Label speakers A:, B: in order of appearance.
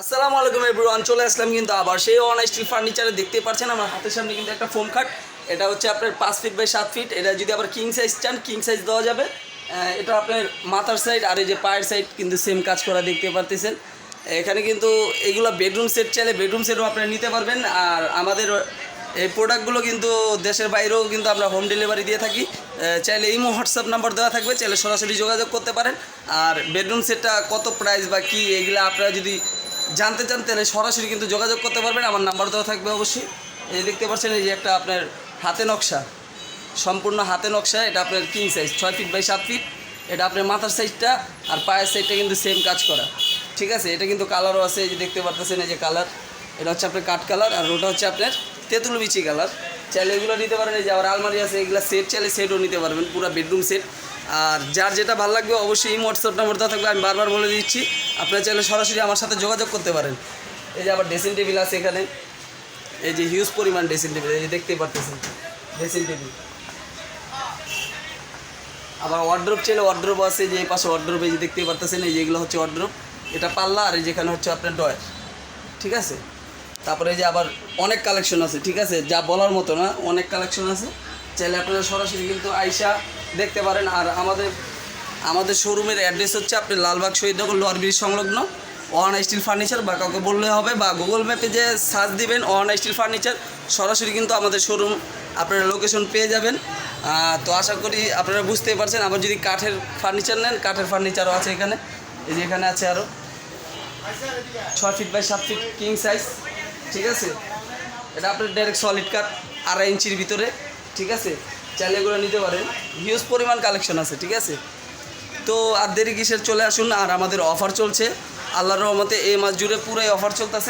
A: আসসালামু আলাইকুম এভরিওয়ান, চলে আসলাম কিন্তু আবার। সেই অন স্টিল ফার্নিচারে দেখতে পাচ্ছেন আমার হাতের সামনে কিন্তু একটা ফোম খাট। এটা হচ্ছে আপনার পাঁচ ফিট বাই সাত ফিট এটা যদি আবার কিং সাইজ চান কিং সাইজ দেওয়া যাবে। এটা আপনার মাথার সাইড আর এই যে পায়ের সাইড কিন্তু সেম কাজ করা দেখতে পারতেছেন। এখানে কিন্তু এগুলো বেডরুম সেট চাইলে বেডরুম সেটও আপনারা নিতে পারবেন। আর আমাদের এই প্রোডাক্টগুলো কিন্তু দেশের বাইরেও কিন্তু আমরা হোম ডেলিভারি দিয়ে থাকি। চাইলে ইমো, হোয়াটসঅ্যাপ নাম্বার দেওয়া থাকবে। চাইলে সরাসরি যোগাযোগ করতে পারেন। আর বেডরুম সেটটা কত প্রাইস বা কী, এগুলো আপনারা যদি জানতে চান তাহলে সরাসরি কিন্তু যোগাযোগ করতে পারবেন। আমার নাম্বার দেওয়া থাকবে অবশ্যই। এই যে দেখতে পাচ্ছেন, এই যে একটা আপনার হাতে নকশা, সম্পূর্ণ হাতে নকশা। এটা আপনার কিং সাইজ ছয় ফিট বাই সাত ফিট এটা আপনার মাথার সাইজটা আর পায়ের সাইজটা কিন্তু সেম কাজ করা। ঠিক আছে? এটা কিন্তু কালারও আছে, এই যে দেখতে পারতেছেন, এই যে কালার এটা হচ্ছে আপনার কাঠ কালার আর ওটা হচ্ছে আপনার তেঁতুল বিচি কালার চাইলে এগুলো নিতে পারেন, এই যে আবার আলমারি আছে, এগুলো সেট চাইলে সেটও নিতে পারবেন। পুরো বেডরুম সেট আর যার যেটা ভালো লাগবে অবশ্যই এই হোয়াটসঅ্যাপ নাম্বার দেওয়া থাকবে, আমি বারবার বলে দিচ্ছি। আপনারা চাইলে সরাসরি আমার সাথে যোগাযোগ করতে পারেন। এই যে আবার ড্রেসিং টেবিল আছে এখানে। এই যে হিউজ পরিমাণ ড্রেসিং টেবিল এই যে দেখতেই পারতেছেন ড্রেসিং টেবিল আবার ওয়ার্ড্রোপ চাইলে ওয়ার্ড্রোপ আছে, যে এই পাশে ওয়ার্ড্রোপ এই যে দেখতেই পারতেছেন, এই যেগুলো হচ্ছে ওয়ার্ড্রোপ এটা পাল্লা আর এই যেখানে হচ্ছে আপনার ডয়ার ঠিক আছে? তারপরে এই যে আবার অনেক কালেকশন আছে, ঠিক আছে? যা বলার মতো না, অনেক কালেকশন আছে। চাইলে আপনারা সরাসরি কিন্তু আইসা দেখতে পারেন। আর আমাদের আমাদের শোরুমের অ্যাড্রেস হচ্ছে আপনি লালবাগ শহীদনগর লোয়ার ব্রিজ সংলগ্ন ওয়ান স্টিল ফার্নিচার বা কাউকে বললে হবে বা গুগল ম্যাপে যে সার্চ দিবেন ওয়ান স্টিল ফার্নিচার, সরাসরি কিন্তু আমাদের শোরুম আপনারা লোকেশন পেয়ে যাবেন। তো আশা করি আপনারা বুঝতেই পারছেন। আবার যদি কাঠের ফার্নিচার নেন, কাঠের ফার্নিচারও আছে এখানে। এই যে এখানে আছে আরও ছয় ফিট বাই সাত ফিট কিং সাইজ ঠিক আছে? এটা আপনার ডাইরেক্ট সলিড কাঠ আড়াই ইঞ্চির ভিতরে। ঠিক আছে? চাইলে এগুলো নিতে পারেন। হিউজ পরিমাণ কালেকশন আছে, ঠিক আছে? তো আর দেরি কিসের? চলে আসুন, আর আমাদের অফার চলছে। আল্লাহর রহমতে এই মাস জুড়ে পুরোই অফার চলতেছে।